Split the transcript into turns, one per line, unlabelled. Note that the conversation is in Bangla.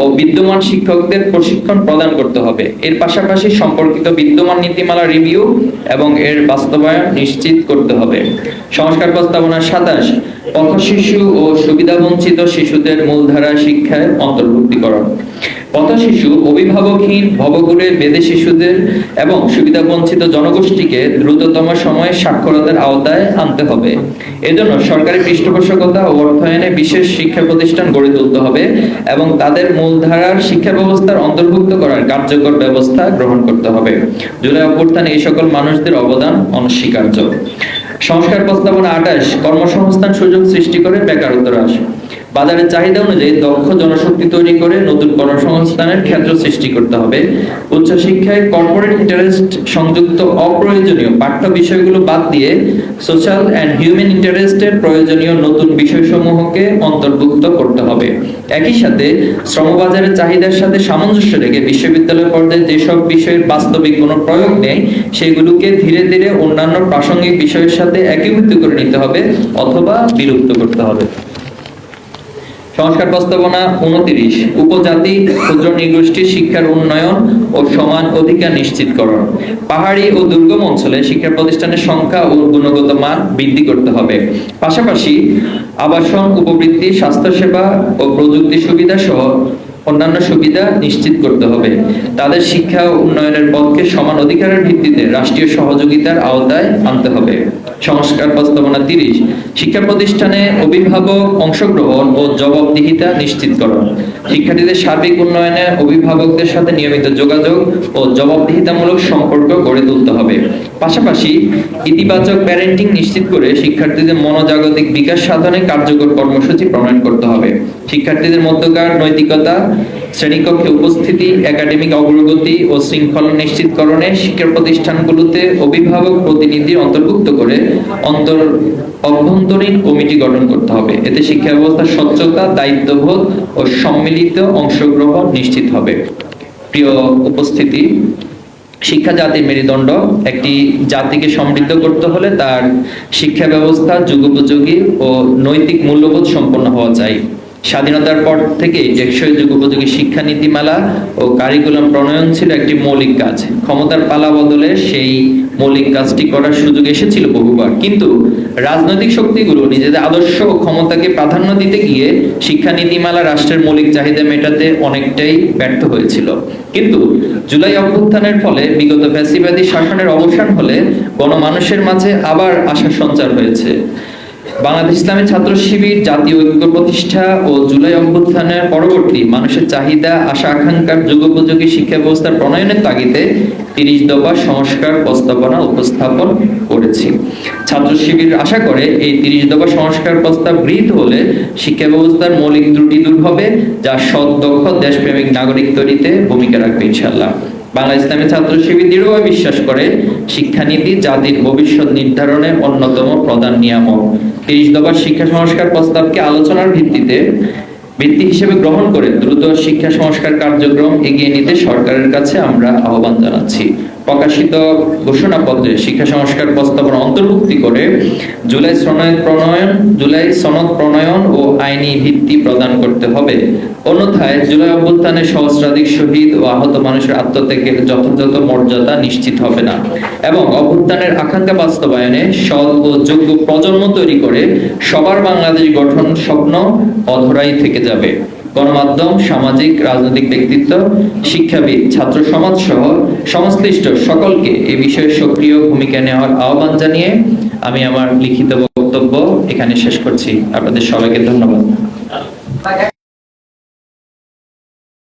ও বিদ্যমান শিক্ষকদের প্রশিক্ষণ প্রদান করতে হবে। এর পাশাপাশি সম্পর্কিত বিদ্যমান নীতিমালা রিভিউ এবং এর বাস্তবায়ন নিশ্চিত করতে হবে। সংস্কার প্রস্তাবনা সাতাশ পথ শিশু ও সুবিধা বঞ্চিত শিশুদের মূলধারা শিক্ষায় অন্তর্ভুক্তিকরণ। পথশিশু অভিভাবকহীন, ভবঘুরে বেদে শিশুদের এবং সুবিধাবঞ্চিত জনগোষ্ঠীকে দ্রুততম সময়ে সাক্ষরতার আওতায় আনতে হবে। এজন্য সরকারি পৃষ্ঠপোষকতা ও অর্থায়নে বিশেষ শিক্ষা প্রতিষ্ঠান গড়ে তুলতে হবে এবং তাদের মূলধারার শিক্ষা ব্যবস্থার অন্তর্ভুক্ত করার কার্যকর ব্যবস্থা গ্রহণ করতে হবে। জুলাই অভ্যুত্থানে এই সকল মানুষদের অবদান অনস্বীকার্য। সংস্কার প্রস্তাবনা আঠাশ, কর্মসংস্থান সুযোগ সৃষ্টি করে বেকারত্ব হ্রাস। বাজারের চাহিদা অনুযায়ী দক্ষ জনশক্তি তৈরি করে নতুন কর্মসংস্থানের ক্ষেত্র সৃষ্টি করতে হবে। উচ্চশিক্ষায় কর্পোরেট ইন্টারেস্ট সংযুক্ত অপ্রয়োজনীয় পাঠ্য বিষয়গুলো বাদ দিয়ে সোশ্যাল অ্যান্ড হিউম্যান ইন্টারেস্টের প্রয়োজনীয় নতুন বিষয়সমূহকে অন্তর্ভুক্ত করতে হবে। একই সাথে শ্রমবাজারের চাহিদার সাথে সামঞ্জস্য রেখে বিশ্ববিদ্যালয় পর্যায়ে যেসব বিষয়ের বাস্তবিক কোনো প্রয়োগ নেই, সেগুলোকে ধীরে ধীরে অন্যান্য প্রাসঙ্গিক বিষয়ের সাথে একীভূত করে নিতে হবে অথবা বিলুপ্ত করতে হবে। সংস্কার প্রস্তাবনা উনত্রিশ, উপজাতি ক্ষুদ্র নৃগোষ্ঠীর শিক্ষার উন্নয়ন ও সমান অধিকার নিশ্চিতকরণ। পাহাড়ি ও দুর্গম অঞ্চলে শিক্ষা প্রতিষ্ঠানের সংখ্যা ও গুণগত মান বৃদ্ধি করতে হবে। পাশাপাশি আবাসন, উপবৃত্তি, স্বাস্থ্যসেবা ও প্রযুক্তি সুবিধা সহ অন্যান্য সুবিধা নিশ্চিত করতে হবে। তাদের শিক্ষা উন্নয়নের পথকে সমান অধিকারের ভিত্তিতে রাষ্ট্রীয় সহযোগিতার আওতায় আনতে হবে। সংস্কার প্রস্তাবনা তিরিশ, শিক্ষা প্রতিষ্ঠানে অভিভাবক অংশগ্রহণ ও জবাবদিহিতা নিশ্চিতকরণ। শিক্ষার্থীদের সার্বিক উন্নয়নে অভিভাবকদের সাথে নিয়মিত যোগাযোগ ও জবাবদিহিতামূলক সম্পর্ক গড়ে তুলতে হবে। পাশাপাশি ইতিবাচক প্যারেন্টিং নিশ্চিত করে শিক্ষার্থীদের মনোজাগতিক বিকাশ সাধনে কার্যকর কর্মসূচি প্রণয়ন করতে হবে। শিক্ষার্থীদের মধ্যকার নৈতিকতা, শ্রেণীকক্ষে উপস্থিতি, একাডেমিক অগ্রগতি ও শৃঙ্খলা নিশ্চিতকরণে শিক্ষা প্রতিষ্ঠানগুলোতে অভিভাবক প্রতিনিধি অন্তর্ভুক্ত করে অন্তর অভ্যন্তরীণ কমিটি গঠন করতে হবে। এতে শিক্ষা ব্যবস্থার স্বচ্ছতা, দায়িত্ববোধ ও সম্মিলিত অংশগ্রহণ নিশ্চিত হবে। প্রিয় উপস্থিতি শিক্ষা জাতির মেরুদণ্ড একটি জাতিকে সমৃদ্ধ করতে হলে তার শিক্ষা ব্যবস্থা, যুগোপযোগী ও নৈতিক মূল্যবোধ সম্পন্ন হওয়া চাই। স্বাধীনতার পর থেকে টেকসই যুগোপযোগী শিক্ষা নীতিমালা ও কারিকুলাম প্রণয়ন ছিল একটি মৌলিক কাজ। ক্ষমতার পালা বদলে সেই মৌলিক কাজটি করার সুযোগ এসেছিল বহুবার। কিন্তু রাজনৈতিক শক্তিগুলো নিজেদের আদর্শ ও ক্ষমতাকে প্রাধান্য দিতে গিয়ে শিক্ষা নীতিমালা রাষ্ট্রের মৌলিক চাহিদা মেটাতে অনেকটাই ব্যর্থ হয়েছিল। কিন্তু জুলাই অভ্যুত্থানের ফলে বিগত ফ্যাসিবাদী শাসনের অবসান হলে গণমানুষের মাঝে আবার আশার সঞ্চার হয়েছে। বাংলাদেশ ইসলামী ছাত্র শিবির, জাতীয় ঐক্য প্রতিষ্ঠা ও জুলাই অভ্যুত্থানের পরবর্তী মানুষের চাহিদা, আশা, আকাঙ্ক্ষার যুগোপযোগী শিক্ষা ব্যবস্থার প্রণয়নের তাগিদে তিরিশ দফা সংস্কার প্রস্তাবনা উপস্থাপন করেছি। ছাত্র শিবির আশা করে এই তিরিশ দফা সংস্কার প্রস্তাব গৃহীত হলে শিক্ষা ব্যবস্থার মৌলিক ত্রুটি দূর হবে, যা সৎ, দক্ষ, দেশপ্রেমিক নাগরিক তৈরিতে ভূমিকা রাখবে ইনশাল্লাহ বাংলা ইসলামী ছাত্র শিবির দৃঢ়ভাবে বিশ্বাস করে, শিক্ষানীতি, জাতির ভবিষ্যৎ নির্ধারণে অন্যতম প্রধান নিয়ামক। তিরিশ দফার শিক্ষা সংস্কার প্রস্তাবকে আলোচনার ভিত্তিতে ভিত্তি হিসেবে গ্রহণ করে দ্রুত শিক্ষা সংস্কার কার্যক্রম এগিয়ে নিতে সরকারের কাছে আমরা আহ্বান জানাচ্ছি। প্রকাশিত ঘোষণাপত্রে শিক্ষা সংস্কার প্রস্তাবনা অন্তর্ভুক্তি করে জুলাই সনদ প্রণয়ন, জুলাই সনদ প্রণয়ন ও আইনি ভিত্তি প্রদান করতে হবে। অন্যথায় জুলাই অভ্যুত্থানে সহস্রাধিক শহীদ ও আহত মানুষের আত্মত্যাগের যথাযথ মর্যাদা নিশ্চিত হবে না এবং অভ্যুত্থানের আকাঙ্ক্ষা বাস্তবায়নে সৎ ও যোগ্য প্রজন্ম তৈরি করে সবার বাংলাদেশ গঠন স্বপ্ন অধরাই থেকে যাবে। গণমাধ্যম, সামাজিক, রাজনৈতিক ব্যক্তিত্ব, শিক্ষাবিদ, ছাত্র সমাজ সহ সংশ্লিষ্ট সকলকে এ বিষয়ে সক্রিয় ভূমিকা নেওয়ার আহ্বান জানিয়ে আমি আমার লিখিত বক্তব্য এখানে শেষ করছি। আপনাদের সবাইকে ধন্যবাদ।